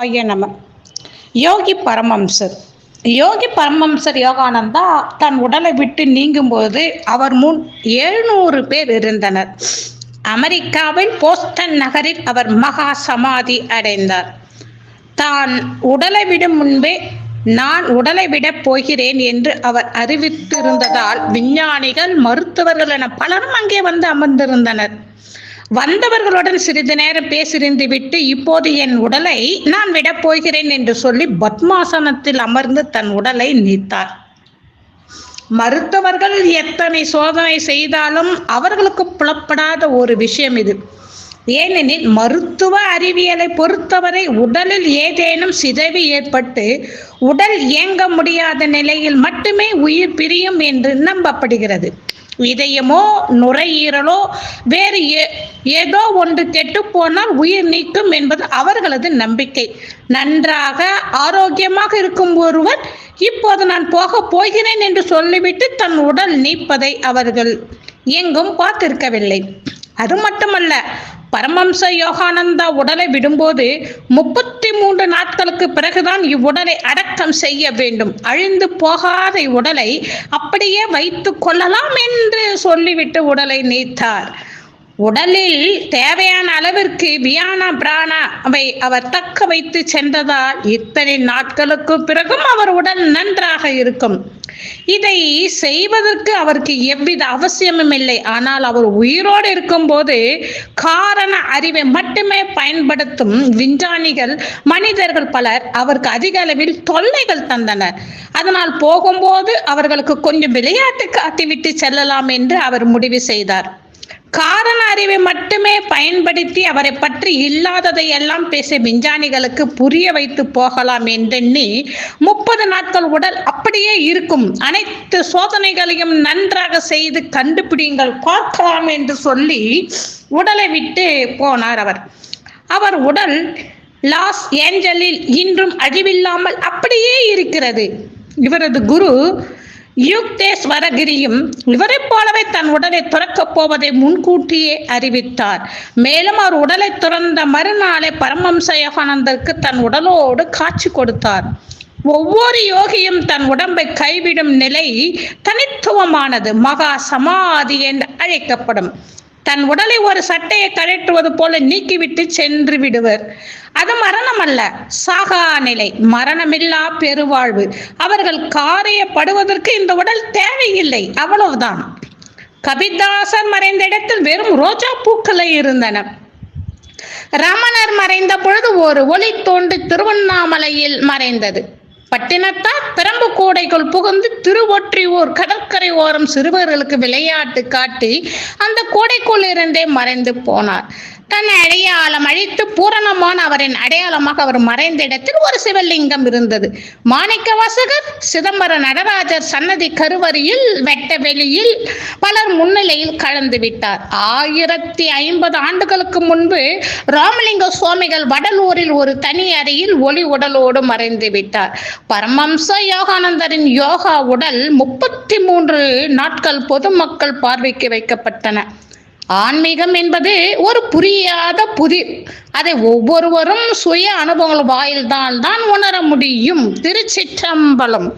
ஆய நம யோகி பரமம்சர். யோகி பரமம்சர் யோகானந்தா தன் உடலை விட்டு நீங்கும்போது அவர் முன் எழுநூறு பேர் இருந்தனர். அமெரிக்காவின் போஸ்டன் நகரில் அவர் மகா சமாதி அடைந்தார். தான் உடலை விடும் முன்பே நான் உடலை விடப் போகிறேன் என்று அவர் அறிவித்திருந்ததால் விஞ்ஞானிகள் மருத்துவர்கள் என பலரும் அங்கே வந்து அமர்ந்திருந்தனர். வந்தவர்களுடன் சிறிது நேரம் பேசிருந்து விட்டு இப்போது என் உடலை நான் விடப் போகிறேன் என்று சொல்லி பத்மாசனத்தில் அமர்ந்து தன் உடலை நீத்தார். மருத்துவர்கள் எத்தனை சோதனை செய்தாலும் அவர்களுக்கு புலப்படாத ஒரு விஷயம் இது. ஏனெனில் மருத்துவ அறிவியலை பொறுத்தவரை உடலில் ஏதேனும் சிதைவு ஏற்பட்டு உடல் இயங்க முடியாத நிலையில் மட்டுமே உயிர் பிரியும் என்று நம்பப்படுகிறது. இதயமோ நுரையீரலோ வேறு ஏதோ ஒன்று கெட்டு போனால் உயிர் நீக்கும் என்பது அவர்களது நம்பிக்கை. நன்றாக ஆரோக்கியமாக இருக்கும் ஒருவர் இப்போது நான் போக போகிறேன் என்று சொல்லிவிட்டு தன் உடல் நீப்பதை அவர்கள் எங்கும் பார்த்திருக்கவில்லை. அது மட்டுமல்ல பரமம்ச யோகானந்தா உடலை விடும்போது முப்பத்தி மூன்று நாட்களுக்கு பிறகுதான் இவ்வுடலை அடக்கம் செய்ய வேண்டும். அழிந்து போகாத உடலை அப்படியே வைத்து கொள்ளலாம் என்று சொல்லிவிட்டு உடலை நீத்தார். உடலில் தேவையான அளவிற்கு வியானா பிராணா அவை அவர் தக்க வைத்து சென்றதால் இத்தனை நாட்களுக்கு பிறகும் அவர் உடல் நன்றாக இருக்கும். இதை செய்வதற்கு அவருக்கு எவ்வித அவசியமும் இல்லை. ஆனால் அவர் உயிரோடு இருக்கும்போது காரண அறிவை மட்டுமே பயன்படுத்தும் விஞ்ஞானிகள் மனிதர்கள் பலர் அவருக்கு அதிக அளவில் தொல்லைகள் தந்தனர். அதனால் போகும்போது அவர்களுக்கு கொஞ்சம் விளையாட்டு காட்டிவிட்டு செல்லலாம் என்று அவர் முடிவு செய்தார். காரண அறிவை மட்டுமே பயன்படுத்தி அவரை பற்றி இல்லாததை எல்லாம் பேசிய விஞ்ஞானிகளுக்கு புரிய வைத்து போகலாம் என்றெண்ணி முப்பது நாட்கள் உடல் அப்படியே இருக்கும். அனைத்து சோதனைகளையும் நன்றாக செய்து கண்டுபிடிங்கள் பார்க்கலாம் என்று சொல்லி உடலை விட்டு போனார் அவர். அவர் உடல் லாஸ் ஏஞ்சலில் இன்றும் அழிவில்லாமல் அப்படியே இருக்கிறது. இவரது குரு யுக்தேஸ்வரகிரியும் இவரைப் போலவே தன் உடலை துறக்கப் போவதை முன்கூட்டியே அறிவித்தார். மேலும் அவர் உடலை துறந்த மறுநாளே பரமம்ச யோகானந்தருக்கு தன் உடலோடு காட்சி கொடுத்தார். ஒவ்வொரு யோகியும் தன் உடம்பை கைவிடும் நிலை தனித்துவமானது மகா சமாதி என்று அழைக்கப்படும். தன் உடலை ஒரு சட்டையை கழற்றுவது போல நீக்கிவிட்டு சென்று விடுவர். அது மரணம் அல்ல சாகா நிலை. மரணமில்லா பெருவாழ்வு. அவர்கள் காரியப்படுவதற்கு இந்த உடல் தேவையில்லை அவ்வளவுதான். கபிதாசர் மறைந்த இடத்தில் வெறும் ரோஜா பூக்களை இருந்தன. ரமணர் மறைந்த பொழுது ஒரு ஒளி தோண்டு திருவண்ணாமலையில் மறைந்தது. பட்டினத்தார் பிரம்பு கூடைக்குள் புகுந்து திருவொற்றியூர் கடற்கரை ஓரம் சிறுவர்களுக்கு விளையாட்டு காட்டி அந்த கூடைக்குள் இருந்தே மறைந்து போனார். தன் அடையாளம் அழித்து பூரணமான அவரின் அடையாளமாக அவர் மறைந்த இடத்தில் ஒரு சிவலிங்கம் இருந்தது. மாணிக்க வாசகர் சிதம்பர நடராஜர் சன்னதி கருவறையில் வெட்ட வெளியில் பலர் முன்னிலையில் கலந்து விட்டார். ஆயிரத்தி ஐம்பது ஆண்டுகளுக்கு முன்பு ராமலிங்க சுவாமிகள் வடலூரில் ஒரு தனி அறையில் ஒளி உடலோடு மறைந்து விட்டார். பரமம்ச யோகானந்தரின் யோகா உடல் முப்பத்தி மூன்று நாட்கள் பொதுமக்கள் பார்வைக்கு வைக்கப்பட்டன. ஆன்மீகம் என்பது ஒரு புரியாத புதிர் அதை ஒவ்வொருவரும் சுய அனுபவங்கள் வாயில்தான் தான் உணர முடியும். திருச்சிற்றம்பலம்.